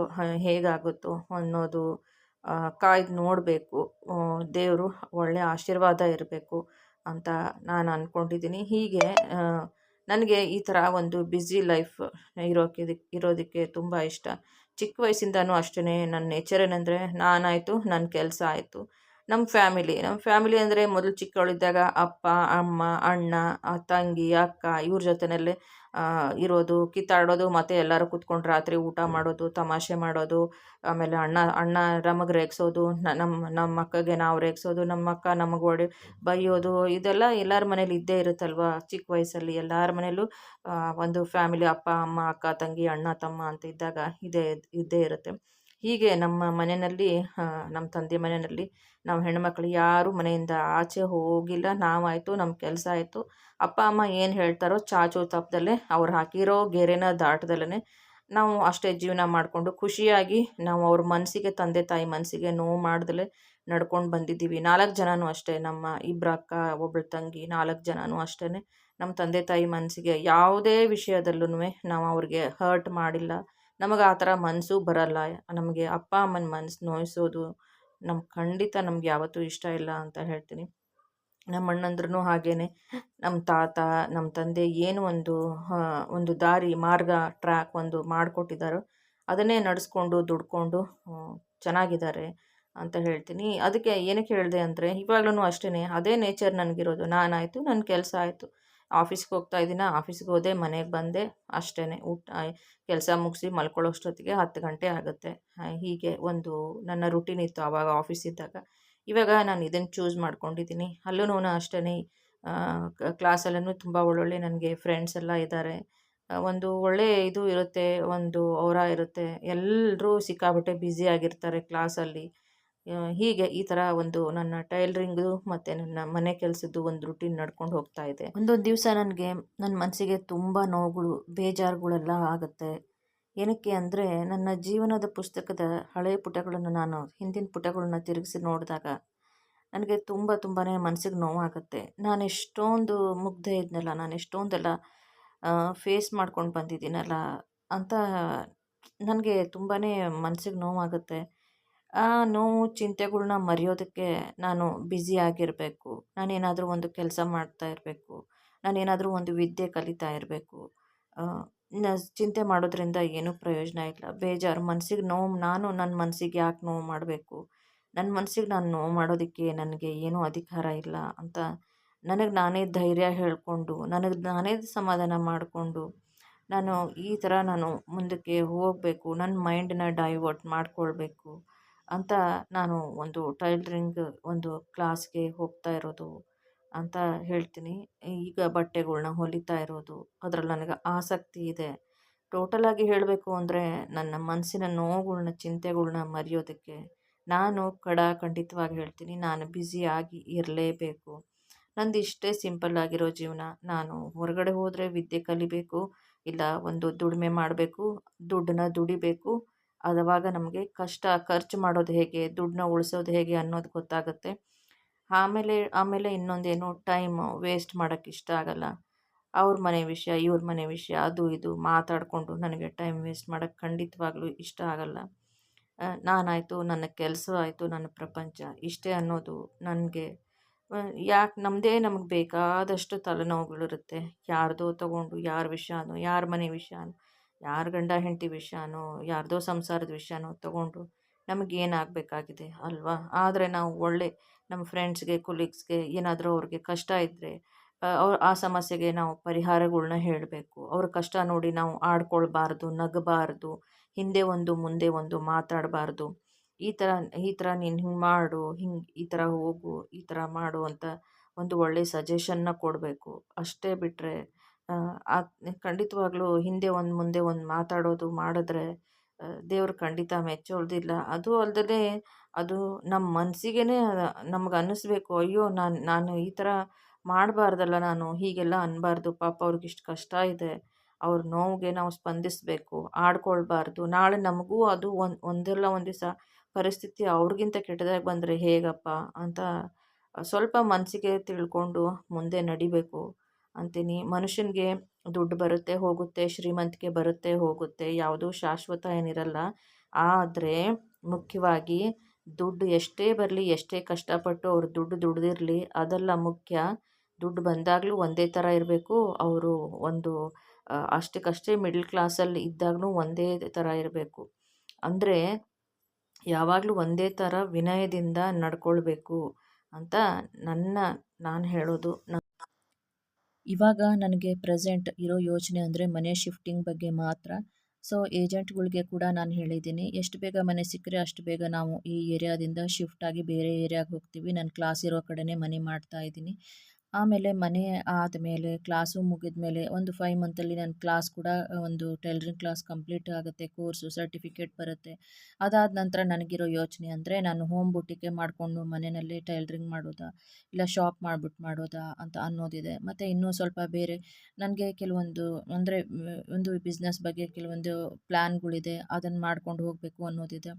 ಹೇಗಾಗುತ್ತೋ ಅನ್ನೋದು ಕಾಯ್ದು ನೋಡಬೇಕು. ದೇವರು ಒಳ್ಳೆಯ ಆಶೀರ್ವಾದ ಇರಬೇಕು ಅಂತ ನಾನು ಅಂದ್ಕೊಂಡಿದ್ದೀನಿ ಹೀಗೆ ನನಗೆ ಈ ಥರ ಒಂದು ಬ್ಯುಸಿ ಲೈಫ್ ಇರೋಕ್ಕೆ ಇರೋದಕ್ಕೆ ತುಂಬ ಇಷ್ಟ. ಚಿಕ್ಕ ವಯಸ್ಸಿಂದನೂ ಅಷ್ಟೇ ನನ್ನ ನೇಚರ್ ಏನಂದರೆ ನಾನಾಯಿತು, ನನ್ನ ಕೆಲಸ ಆಯಿತು. ನಮ್ಮ ಫ್ಯಾಮಿಲಿ ನಮ್ಮ ಫ್ಯಾಮಿಲಿ ಅಂದರೆ ಮೊದಲು ಚಿಕ್ಕವಳಿದ್ದಾಗ ಅಪ್ಪ, ಅಮ್ಮ, ಅಣ್ಣ ತಂಗಿ, ಅಕ್ಕ ಇವ್ರ ಜೊತೆಯಲ್ಲೇ ಇರೋದು, ಕಿತ್ತಾಡೋದು, ಮತ್ತು ಎಲ್ಲರೂ ಕೂತ್ಕೊಂಡು ರಾತ್ರಿ ಊಟ ಮಾಡೋದು, ತಮಾಷೆ ಮಾಡೋದು, ಆಮೇಲೆ ಅಣ್ಣ ಅಣ್ಣ ನಮಗೆ ರೇಗಿಸೋದು ನಮ್ಮ ನಮ್ಮ ಅಕ್ಕಗೆ ನಾವು ರೇಗಿಸೋದು, ನಮ್ಮ ಅಕ್ಕ ನಮಗೆ ಹೊಡೆ, ಬೈಯೋದು, ಇದೆಲ್ಲ ಎಲ್ಲರ ಮನೇಲಿ ಇದ್ದೇ ಇರುತ್ತಲ್ವ? ಚಿಕ್ಕ ವಯಸ್ಸಲ್ಲಿ ಎಲ್ಲರ ಮನೇಲೂ ಒಂದು ಫ್ಯಾಮಿಲಿ ಅಪ್ಪ, ಅಮ್ಮ, ಅಕ್ಕ, ತಂಗಿ, ಅಣ್ಣ, ತಮ್ಮ ಅಂತ ಇದ್ದಾಗ ಇದೇ, ಇದ್ದೇ ಇರುತ್ತೆ. ಹೀಗೆ ನಮ್ಮ ಮನೆಯಲ್ಲಿ ನಮ್ಮ ತಂದೆ ಮನೆಯಲ್ಲಿ ನಾವು ಹೆಣ್ಮಕ್ಳು ಯಾರೂ ಮನೆಯಿಂದ ಆಚೆ ಹೋಗಿಲ್ಲ. ನಾವಾಯಿತು, ನಮ್ಮ ಕೆಲಸ ಆಯಿತು. ಅಪ್ಪ, ಅಮ್ಮ ಏನು ಹೇಳ್ತಾರೋ ಚಾಚು ತಪ್ಪದಲ್ಲೇ ಅವ್ರು ಹಾಕಿರೋ ಗೆರೆನ ದಾಟದಲ್ಲೇ ನಾವು ಅಷ್ಟೇ ಜೀವನ ಮಾಡಿಕೊಂಡು ಖುಷಿಯಾಗಿ ನಾವು ಅವ್ರ ಮನಸ್ಸಿಗೆ, ತಂದೆ, ತಾಯಿ ಮನಸ್ಸಿಗೆ ನೋವು ಮಾಡ್ದಲೇ ನಡ್ಕೊಂಡು ಬಂದಿದ್ದೀವಿ. ನಾಲ್ಕು ಜನನೂ ಅಷ್ಟೇ, ನಮ್ಮ ಇಬ್ಬರ ಅಕ್ಕ ಒಬ್ಬಳು ತಂಗಿ, ನಾಲ್ಕು ಜನನೂ ಅಷ್ಟೇ. ನಮ್ಮ ತಂದೆ, ತಾಯಿ ಮನಸ್ಸಿಗೆ ಯಾವುದೇ ವಿಷಯದಲ್ಲೂ ನಾವು ಅವ್ರಿಗೆ ಹರ್ಟ್ ಮಾಡಿಲ್ಲ. ನಮಗೆ ಆ ಥರ ಮನಸ್ಸು ಬರಲ್ಲ. ನಮಗೆ ಅಪ್ಪ, ಅಮ್ಮನ ಮನಸ್ಸು ನೋಯಿಸೋದು ನಮ್ಮ ಖಂಡಿತ ನಮ್ಗೆ ಯಾವತ್ತೂ ಇಷ್ಟ ಇಲ್ಲ ಅಂತ ಹೇಳ್ತೀನಿ. ನಮ್ಮ ಅಣ್ಣಂದ್ರೂ ಹಾಗೇ ನಮ್ಮ ತಾತ ನಮ್ಮ ತಂದೆ ಏನು ಒಂದು ಒಂದು ದಾರಿ, ಮಾರ್ಗ ಟ್ರ್ಯಾಕ್ ಒಂದು ಮಾಡಿಕೊಟ್ಟಿದ್ದಾರೋ ಅದನ್ನೇ ನಡೆಸ್ಕೊಂಡು, ದುಡ್ಕೊಂಡು ಚೆನ್ನಾಗಿದ್ದಾರೆ ಅಂತ ಹೇಳ್ತೀನಿ. ಅದಕ್ಕೆ ಏನಕ್ಕೆ ಹೇಳಿದೆ ಅಂದರೆ ಇವಾಗ್ಲೂ ಅಷ್ಟೇ ಅದೇ ನೇಚರ್ ನನಗಿರೋದು. ನಾನಾಯಿತು ನನ್ನ ಕೆಲಸ ಆಯಿತು. ಆಫೀಸ್ಗೆ ಹೋಗ್ತಾ ಇದ್ದೀನಿ? ಆಫೀಸ್ಗೆ ಹೋದೆ, ಮನೆಗೆ ಬಂದೆ ಅಷ್ಟೇ ಊಟ ಕೆಲಸ ಮುಗಿಸಿ ಮಲ್ಕೊಳ್ಳೋಷ್ಟೊತ್ತಿಗೆ ಹತ್ತು ಗಂಟೆ ಆಗುತ್ತೆ. ಹೀಗೆ ಒಂದು ನನ್ನ ರುಟೀನ್ ಇತ್ತು ಆವಾಗ ಆಫೀಸ್ ಇದ್ದಾಗ. ಇವಾಗ ನಾನು ಇದನ್ನು ಚೂಸ್ ಮಾಡ್ಕೊಂಡಿದ್ದೀನಿ. ಅಲ್ಲೂ ಅಷ್ಟೇ ಕ್ಲಾಸಲ್ಲೂ ತುಂಬ ಒಳ್ಳೊಳ್ಳೆ ನನಗೆ ಫ್ರೆಂಡ್ಸ್ ಎಲ್ಲ ಇದ್ದಾರೆ. ಒಂದು ಒಳ್ಳೆ ಇದು ಇರುತ್ತೆ, ಒಂದು ಅವರ ಇರುತ್ತೆ. ಎಲ್ಲರೂ ಸಿಕ್ಕಾಬಿಟ್ಟೆ ಬ್ಯುಸಿ ಆಗಿರ್ತಾರೆ ಕ್ಲಾಸಲ್ಲಿ ಹೀಗೆ ಈ ಥರ ಒಂದು ನನ್ನ ಟೈಲರಿಂಗು ಮತ್ತು ನನ್ನ ಮನೆ ಕೆಲಸದ್ದು ಒಂದು ರುಟೀನ್ ನಡ್ಕೊಂಡು ಹೋಗ್ತಾ ಇದೆ. ಒಂದೊಂದು ದಿವಸ ನನಗೆ ನನ್ನ ಮನಸ್ಸಿಗೆ ತುಂಬ ನೋವುಗಳು, ಬೇಜಾರುಗಳೆಲ್ಲ ಆಗುತ್ತೆ. ಏನಕ್ಕೆ ಅಂದರೆ ನನ್ನ ಜೀವನದ ಪುಸ್ತಕದ ಹಳೆಯ ಪುಟಗಳನ್ನು ನಾನು, ಹಿಂದಿನ ಪುಟಗಳನ್ನ ತಿರುಗಿಸಿ ನೋಡಿದಾಗ ನನಗೆ ತುಂಬ ತುಂಬಾ ಮನಸ್ಸಿಗೆ ನೋವಾಗುತ್ತೆ. ನಾನು ಎಷ್ಟೊಂದು ಮುಗ್ಧ ಇದ್ನಲ್ಲ, ನಾನು ಎಷ್ಟೊಂದೆಲ್ಲ ಫೇಸ್ ಮಾಡ್ಕೊಂಡು ಬಂದಿದ್ದೀನಲ್ಲ ಅಂತ ನನಗೆ ತುಂಬಾ ಮನಸ್ಸಿಗೆ ನೋವಾಗುತ್ತೆ. ಆ ನೋವು ಚಿಂತೆಗಳ್ನ ಮರೆಯೋದಕ್ಕೆ ನಾನು ಬ್ಯುಸಿ ಆಗಿರಬೇಕು. ನಾನೇನಾದರೂ ಒಂದು ಕೆಲಸ ಮಾಡ್ತಾ ಇರಬೇಕು. ನಾನೇನಾದರೂ ಒಂದು ವಿದ್ಯೆ ಕಲಿತಾ ಇರಬೇಕು. ನ ಚಿಂತೆ ಮಾಡೋದ್ರಿಂದ ಏನೂ ಪ್ರಯೋಜನ ಇಲ್ಲ. ಬೇಜಾರು. ಮನ್ಸಿಗೆ ನೋವು, ನಾನು ನನ್ನ ಮನಸ್ಸಿಗೆ ಯಾಕೆ ನೋವು ಮಾಡಬೇಕು? ನನ್ನ ಮನಸ್ಸಿಗೆ ನಾನು ನೋವು ಮಾಡೋದಕ್ಕೆ ನನಗೆ ಏನೂ ಅಧಿಕಾರ ಇಲ್ಲ ಅಂತ ನನಗೆ ನಾನೇ ಧೈರ್ಯ ಹೇಳಿಕೊಂಡು, ನನಗೆ ನಾನೇ ಸಮಾಧಾನ ಮಾಡಿಕೊಂಡು, ನಾನು ಈ ಥರ ನಾನು ಮುಂದಕ್ಕೆ ಹೋಗಬೇಕು. ನನ್ನ ಮೈಂಡನ್ನ ಡೈವರ್ಟ್ ಮಾಡಿಕೊಳ್ಬೇಕು. ಅಂತ ನಾನು ಒಂದು ಟೈಲ್ರಿಂಗ್ ಒಂದು ಕ್ಲಾಸ್ಗೆ ಹೋಗ್ತಾ ಇರೋದು ಅಂತ ಹೇಳ್ತೀನಿ. ಈಗ ಬಟ್ಟೆಗಳ್ನ ಹೊಲಿತಾ ಇರೋದು, ಅದ್ರಲ್ಲಿ ನನಗೆ ಆಸಕ್ತಿ ಇದೆ. ಟೋಟಲಾಗಿ ಹೇಳಬೇಕು ಅಂದರೆ ನನ್ನ ಮನಸ್ಸಿನ ನೋವುಗಳ್ನ, ಚಿಂತೆಗಳ್ನ ಮರೆಯೋದಕ್ಕೆ ನಾನು ಖಡಾಖಂಡಿತವಾಗಿ ಹೇಳ್ತೀನಿ. ನಾನು ಬ್ಯುಸಿಯಾಗಿ ಇರಲೇಬೇಕು. ನಂದು ಇಷ್ಟೇ ಸಿಂಪಲ್ ಆಗಿರೋ ಜೀವನ. ನಾನು ಹೊರಗಡೆ ಹೋದರೆ ವಿದ್ಯೆ ಕಲಿಬೇಕು, ಇಲ್ಲ ಒಂದು ದುಡಿಮೆ ಮಾಡಬೇಕು, ದುಡ್ಡನ್ನ ದುಡಿಬೇಕು ಅವಾಗ ನಮಗೆ ಕಷ್ಟ ಖರ್ಚು ಮಾಡೋದು ಹೇಗೆ, ದುಡ್ಡನ್ನ ಉಳಿಸೋದು ಹೇಗೆ ಅನ್ನೋದು ಗೊತ್ತಾಗುತ್ತೆ. ಆಮೇಲೆ ಆಮೇಲೆ ಇನ್ನೊಂದೇನು ಟೈಮ್ ವೇಸ್ಟ್ ಮಾಡೋಕ್ಕೆ ಇಷ್ಟ ಆಗಲ್ಲ. ಅವ್ರ ಮನೆ ವಿಷಯ, ಇವ್ರ ಮನೆ ವಿಷಯ, ಅದು ಇದು ಮಾತಾಡಿಕೊಂಡು ನನಗೆ ಟೈಮ್ ವೇಸ್ಟ್ ಮಾಡೋಕ್ಕೆ ಖಂಡಿತವಾಗ್ಲೂ ಇಷ್ಟ ಆಗಲ್ಲ. ನಾನಾಯಿತು, ನನ್ನ ಕೆಲಸ ಆಯಿತು, ನನ್ನ ಪ್ರಪಂಚ, ಇಷ್ಟೇ ಅನ್ನೋದು ನನಗೆ. ಯಾಕೆ ನಮ್ಮದೇ ನಮಗೆ ಬೇಕಾದಷ್ಟು ತಲೆನೋವುಗಳಿರುತ್ತೆ. ಯಾರ್ದೋ ತಗೊಂಡು, ಯಾರ ವಿಷಯನೋ, ಯಾರ ಮನೆ ವಿಷಯನೋ. ಯಾರ ಗಂಡ ಹೆಂಡತಿ ವಿಷಯನೋ, ಯಾರದೋ ಸಂಸಾರದ ವಿಷಯನೋ ತಗೊಂಡು ನಮಗೇನಾಗಬೇಕಾಗಿದೆ ಅಲ್ವಾ? ಆದರೆ ನಾವು ಒಳ್ಳೆ ನಮ್ಮ ಫ್ರೆಂಡ್ಸ್ಗೆ, ಕೊಲೀಗ್ಸ್ಗೆ ಏನಾದರೂ ಅವ್ರಿಗೆ ಕಷ್ಟ ಇದ್ದರೆ ಅವ್ರು, ಆ ಸಮಸ್ಯೆಗೆ ನಾವು ಪರಿಹಾರಗಳನ್ನ ಹೇಳಬೇಕು. ಅವ್ರ ಕಷ್ಟ ನೋಡಿ ನಾವು ಆಡ್ಕೊಳ್ಬಾರ್ದು, ನಗಬಾರ್ದು, ಹಿಂದೆ ಒಂದು, ಮುಂದೆ ಒಂದು ಮಾತಾಡಬಾರ್ದು. ಈ ಥರ ಈ ಥರ ನೀನು ಹಿಂಗೆ ಮಾಡು, ಹಿಂಗೆ ಈ ಥರ ಹೋಗು, ಈ ಥರ ಮಾಡು ಅಂತ ಒಂದು ಒಳ್ಳೆಯ ಸಜೆಷನ್ನ ಕೊಡಬೇಕು. ಅಷ್ಟೇ ಬಿಟ್ಟರೆ ಖಂಡಿತವಾಗ್ಲೂ ಹಿಂದೆ ಒಂದು, ಮುಂದೆ ಒಂದು ಮಾತಾಡೋದು ಮಾಡಿದ್ರೆ ದೇವ್ರು ಖಂಡಿತ ಮೆಚ್ಚೋದಿಲ್ಲ ಅದು ಅಲ್ದೇ ಅದು ನಮ್ಮ ಮನಸ್ಸಿಗೇ ನಮ್ಗೆ ಅನ್ನಿಸ್ಬೇಕು, ಅಯ್ಯೋ, ನಾನು ನಾನು ಈ ಥರ ಮಾಡಬಾರ್ದಲ್ಲ ನಾನು, ಹೀಗೆಲ್ಲ ಅನ್ನಬಾರ್ದು ಪಾಪ ಅವ್ರಿಗೆ ಇಷ್ಟು ಕಷ್ಟ ಇದೆ, ಅವ್ರ ನೋವಿಗೆ ನಾವು ಸ್ಪಂದಿಸಬೇಕು, ಆಡ್ಕೊಳ್ಬಾರ್ದು, ನಾಳೆ ನಮಗೂ ಅದು ಒಂದು, ಒಂದಲ್ಲ ಒಂದು ದಿವಸ ಪರಿಸ್ಥಿತಿ ಅವ್ರಿಗಿಂತ ಕೆಟ್ಟದಾಗಿ ಬಂದರೆ ಹೇಗಪ್ಪ? ಅಂತ ಸ್ವಲ್ಪ ಮನಸ್ಸಿಗೆ ತಿಳ್ಕೊಂಡು ಮುಂದೆ ನಡಿಬೇಕು. ಅಂತೀನಿ. ಮನುಷ್ಯನಿಗೆ ದುಡ್ಡು ಬರುತ್ತೆ, ಹೋಗುತ್ತೆ ಶ್ರೀಮಂತಿಕೆ ಬರುತ್ತೆ, ಹೋಗುತ್ತೆ, ಯಾವುದೂ ಶಾಶ್ವತ ಏನಿರಲ್ಲ. ಆದರೆ ಮುಖ್ಯವಾಗಿ ದುಡ್ಡು ಎಷ್ಟೇ ಬರಲಿ, ಎಷ್ಟೇ ಕಷ್ಟಪಟ್ಟು ಅವರು ದುಡ್ಡು ದುಡ್ದಿರಲಿ, ಅದೆಲ್ಲ ಮುಖ್ಯ. ದುಡ್ಡು ಬಂದಾಗಲೂ ಒಂದೇ ಥರ ಇರಬೇಕು. ಅವರು ಒಂದು ಅಷ್ಟಕ್ಕಷ್ಟೇ ಮಿಡ್ಲ್ ಕ್ಲಾಸಲ್ಲಿ ಇದ್ದಾಗಲೂ ಒಂದೇ ಥರ ಇರಬೇಕು. ಅಂದರೆ ಯಾವಾಗಲೂ ಒಂದೇ ಥರ ವಿನಯದಿಂದ ನಡ್ಕೊಳ್ಬೇಕು ಅಂತ ನನ್ನ, ನಾನು ಹೇಳೋದು. ಇವಾಗ ನನಗೆ ಪ್ರೆಸೆಂಟ್ ಇರೋ ಯೋಚನೆ ಅಂದರೆ ಮನೆ ಶಿಫ್ಟಿಂಗ್ ಬಗ್ಗೆ ಮಾತ್ರ. ಸೊ ಏಜೆಂಟ್ಗಳಿಗೆ ಕೂಡ ನಾನು ಹೇಳಿದ್ದೀನಿ. ಎಷ್ಟು ಬೇಗ ಮನೆ ಸಿಕ್ಕರೆ ಅಷ್ಟು ಬೇಗ ನಾವು ಈ ಏರಿಯಾದಿಂದ ಶಿಫ್ಟ್ ಆಗಿ ಬೇರೆ ಏರಿಯಾಗೆ ಹೋಗ್ತೀವಿ. ನಾನು ಕ್ಲಾಸ್ ಇರೋ ಕಡೆನೇ ಮನೆ ಮಾಡ್ತಾ ಇದ್ದೀನಿ. ಆಮೇಲೆ ಮನೆ ಆದಮೇಲೆ ಕ್ಲಾಸು ಮುಗಿದ ಮೇಲೆ ಒಂದು ಫೈವ್ ಮಂತಲ್ಲಿ ನನ್ನ ಕ್ಲಾಸ್ ಕೂಡ ಒಂದು ಟೈಲರಿಂಗ್ ಕ್ಲಾಸ್ ಕಂಪ್ಲೀಟ್ ಆಗುತ್ತೆ ಕೋರ್ಸು ಸರ್ಟಿಫಿಕೇಟ್ ಬರುತ್ತೆ. ಅದಾದ ನಂತರ ನನಗಿರೋ ಯೋಚನೆ ಅಂದರೆ ನಾನು ಹೋಮ್ ಬುಟಿಕೆ ಮಾಡಿಕೊಂಡು ಮನೆಯಲ್ಲೇ ಟೈಲರಿಂಗ್ ಮಾಡೋದಾ, ಇಲ್ಲ ಶಾಪ್ ಮಾಡ್ಬಿಟ್ಟು ಮಾಡೋದಾ ಅಂತ ಅನ್ನೋದಿದೆ. ಮತ್ತು ಇನ್ನೂ ಸ್ವಲ್ಪ ಬೇರೆ, ನನಗೆ ಕೆಲವೊಂದು, ಅಂದರೆ ಒಂದು ಬಿಸ್ನೆಸ್ ಬಗ್ಗೆ ಕೆಲವೊಂದು ಪ್ಲ್ಯಾನ್ಗಳಿದೆ ಅದನ್ನು ಮಾಡ್ಕೊಂಡು ಹೋಗಬೇಕು ಅನ್ನೋದಿದೆ.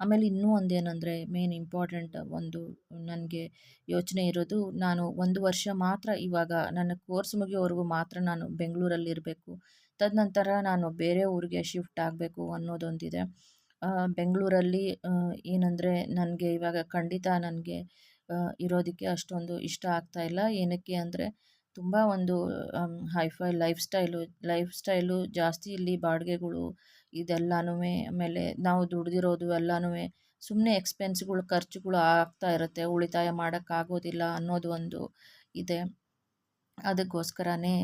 ಆಮೇಲೆ ಇನ್ನೂ ಒಂದೇನಂದರೆ ಮೇನ್ ಇಂಪಾರ್ಟೆಂಟ್ ಒಂದು ನನಗೆ ಯೋಚನೆ ಇರೋದು, ನಾನು ಒಂದು ವರ್ಷ ಮಾತ್ರ ಇವಾಗ ನನ್ನ ಕೋರ್ಸ್ ಮುಗಿಯೋವರೆಗೂ ಮಾತ್ರ ನಾನು ಬೆಂಗಳೂರಲ್ಲಿ ಇರಬೇಕು ತದನಂತರ ನಾನು ಬೇರೆ ಊರಿಗೆ ಶಿಫ್ಟ್ ಆಗಬೇಕು ಅನ್ನೋದೊಂದಿದೆ. ಬೆಂಗಳೂರಲ್ಲಿ ಏನಂದರೆ ನನಗೆ ಇವಾಗ ಖಂಡಿತ ನನಗೆ ಇರೋದಕ್ಕೆ ಅಷ್ಟೊಂದು ಇಷ್ಟ ಆಗ್ತಾಯಿಲ್ಲ ಏನಕ್ಕೆ ಅಂದರೆ ತುಂಬ ಒಂದು hi fi lifestyle lifestyle ಜಾಸ್ತಿ ಇಲ್ಲಿ ಬಾಡಿಗೆಗಳು ಇದೆಲ್ಲನೂ ಆಮೇಲೆ ನಾವು ದುಡ್ದಿರೋದು ಎಲ್ಲನೂ ಸುಮ್ಮನೆ ಎಕ್ಸ್ಪೆನ್ಸ್ಗಳು ಖರ್ಚುಗಳು ಆಗ್ತಾ ಇರುತ್ತೆ. ಉಳಿತಾಯ ಮಾಡೋಕ್ಕಾಗೋದಿಲ್ಲ ಅನ್ನೋದು ಒಂದು ಇದೆ. ಅದಕ್ಕೋಸ್ಕರನೇ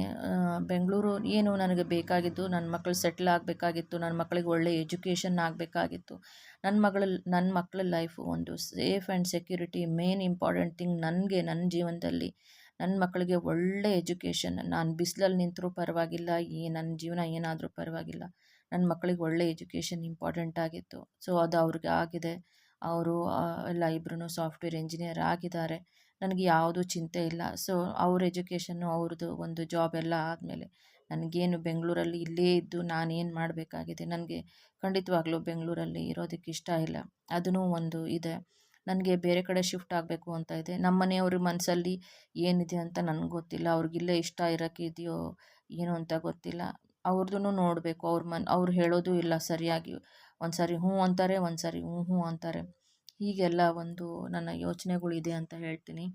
ಬೆಂಗಳೂರು ಏನು ನನಗೆ ಬೇಕಾಗಿತ್ತು ನನ್ನ ಮಕ್ಕಳು ಸೆಟ್ಲ್ ಆಗಬೇಕಾಗಿತ್ತು, ನನ್ನ ಮಕ್ಕಳಿಗೆ ಒಳ್ಳೆ ಎಜುಕೇಷನ್ ಆಗಬೇಕಾಗಿತ್ತು. ನನ್ನ ಮಗಳ, ನನ್ನ ಮಕ್ಕಳ ಲೈಫು ಒಂದು safe and security main important thing ನನಗೆ, ನನ್ನ ಜೀವನದಲ್ಲಿ. ನನ್ನ ಮಕ್ಕಳಿಗೆ ಒಳ್ಳೆ ಎಜುಕೇಷನ್, ನಾನು ಬಿಸಿಲಲ್ಲಿ ನಿಂತರೂ ಪರವಾಗಿಲ್ಲ, ಈ ನನ್ನ ಜೀವನ ಏನಾದರೂ ಪರವಾಗಿಲ್ಲ. ನನ್ನ ಮಕ್ಕಳಿಗೆ ಒಳ್ಳೆ ಎಜುಕೇಷನ್ ಇಂಪಾರ್ಟೆಂಟ್ ಆಗಿತ್ತು. ಸೊ, ಅದು ಅವ್ರಿಗೆ ಆಗಿದೆ. ಅವರು ಎಲ್ಲ ಇಬ್ಬರೂ ಸಾಫ್ಟ್ವೇರ್ ಇಂಜಿನಿಯರ್ ಆಗಿದ್ದಾರೆ. ನನಗೆ ಯಾವುದೂ ಚಿಂತೆ ಇಲ್ಲ. ಸೊ, ಅವ್ರ ಎಜುಕೇಷನ್ನು, ಅವ್ರದ್ದು ಒಂದು ಜಾಬ್ ಎಲ್ಲ ಆದಮೇಲೆ ನನಗೇನು ಬೆಂಗಳೂರಲ್ಲಿ ಇಲ್ಲೇ ಇದ್ದು ನಾನೇನು ಮಾಡಬೇಕಾಗಿದೆ? ನನಗೆ ಖಂಡಿತವಾಗ್ಲೂ ಬೆಂಗಳೂರಲ್ಲಿ ಇರೋದಕ್ಕೆ ಇಷ್ಟ ಇಲ್ಲ. ಅದೂ ಒಂದು ಇದೆ. ನನಗೆ ಬೇರೆ ಕಡೆ ಶಿಫ್ಟ್ ಆಗಬೇಕು ಅಂತ ಇದೆ. ನಮ್ಮ ಮನೆಯವ್ರ ಮನಸ್ಸಲ್ಲಿ ಏನಿದೆ ಅಂತ ನನಗೆ ಗೊತ್ತಿಲ್ಲ. ಅವ್ರಿಗಿಲ್ಲೇ ಇಷ್ಟ ಇರೋಕ್ಕಿದೆಯೋ ಏನು ಅಂತ ಗೊತ್ತಿಲ್ಲ. ಅವ್ರದ್ದು ನೋಡಬೇಕು. ಅವ್ರ ಮನ್, ಅವ್ರು ಹೇಳೋದು ಇಲ್ಲ ಸರಿಯಾಗಿ. ಒಂದು ಸಾರಿ ಹ್ಞೂ ಅಂತಾರೆ ಒಂದು ಸಾರಿ ಹ್ಞೂ ಹ್ಞೂ ಅಂತಾರೆ. ಹೀಗೆಲ್ಲ ಒಂದು ನನ್ನ ಯೋಚನೆಗಳಿದೆ ಅಂತ ಹೇಳ್ತೀನಿ.